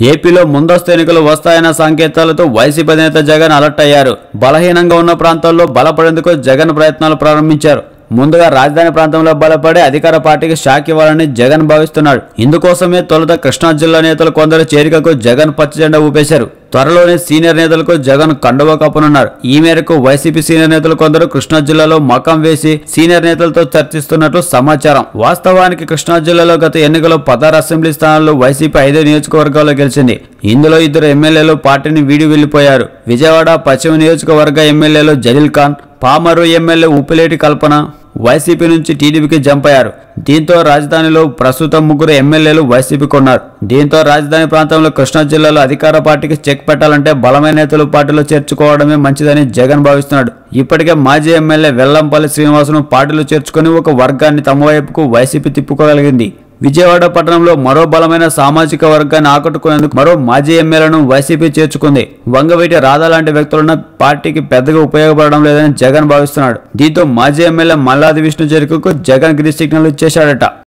ఏపీలో ముందస్తు ఎన్నికలు వస్తాయన్న సంకేతాలతో వైసీపీ అధినేత జగన్ అలర్ట్ అయ్యారు. బలహీనంగా ఉన్న ప్రాంతాల్లో బలపడేందుకు జగన్ ప్రయత్నాలు ప్రారంభించారు. ముందుగా రాజధాని ప్రాంతంలో బలపడే అధికార పార్టీకి షాక్ ఇవ్వాలని జగన్ భావిస్తున్నాడు. ఇందుకోసమే తొలుత కృష్ణా జిల్లా నేతలు కొందరు చేరికకు జగన్ పచ్చజెండా ఊపేశారు. త్వరలోనే సీనియర్ నేతలకు జగన్ కండువ కప్పనున్నారు. ఈ మేరకు వైసీపీ సీనియర్ నేతలు కొందరు కృష్ణా జిల్లాలో మకం వేసి సీనియర్ నేతలతో చర్చిస్తున్నట్లు సమాచారం. వాస్తవానికి కృష్ణా జిల్లాలో గత ఎన్నికలో పదహారు అసెంబ్లీ స్థానాల్లో వైసీపీ ఐదు నియోజకవర్గాల్లో గెలిచింది. ఇందులో ఇద్దరు ఎమ్మెల్యేలు పార్టీని వీడి వెళ్ళిపోయారు విజయవాడ పశ్చిమ నియోజకవర్గ ఎమ్మెల్యేలు జలీల్ ఖాన్ పామరు ఎమ్మెల్యే ఉప్పిలేటి కల్పన వైసీపీ నుంచి టీడీపీకి జంప్ అయ్యారు. దీంతో రాజధానిలో ప్రస్తుతం ముగ్గురు ఎమ్మెల్యేలు వైసీపీకి ఉన్నారు దీంతో రాజధాని ప్రాంతంలో కృష్ణా జిల్లాలో అధికార పార్టీకి చెక్ పెట్టాలంటే బలమైన నేతలు పార్టీలో చేర్చుకోవడమే మంచిదని జగన్ భావిస్తున్నాడు. ఇప్పటికే మాజీ ఎమ్మెల్యే వెల్లంపల్లి శ్రీనివాసును పార్టీలో చేర్చుకుని ఒక వర్గాన్ని తమ వైపుకు వైసీపీ తిప్పుకోగలిగింది. విజయవాడ పట్టణంలో మరో బలమైన సామాజిక వర్గాన్ని ఆకట్టుకునేందుకు మరో మాజీ ఎమ్మెల్యేలను వైసీపీ చేర్చుకుంది. వంగవీటి రాధా లాంటి వ్యక్తులున్న పార్టీకి పెద్దగా ఉపయోగపడడం లేదని జగన్ భావిస్తున్నాడు. దీంతో మాజీ ఎమ్మెల్యే మల్లాది విష్ణు చెరుకుకు జగన్ గ్రీన్ సిగ్నల్ ఇచ్చేశాడట.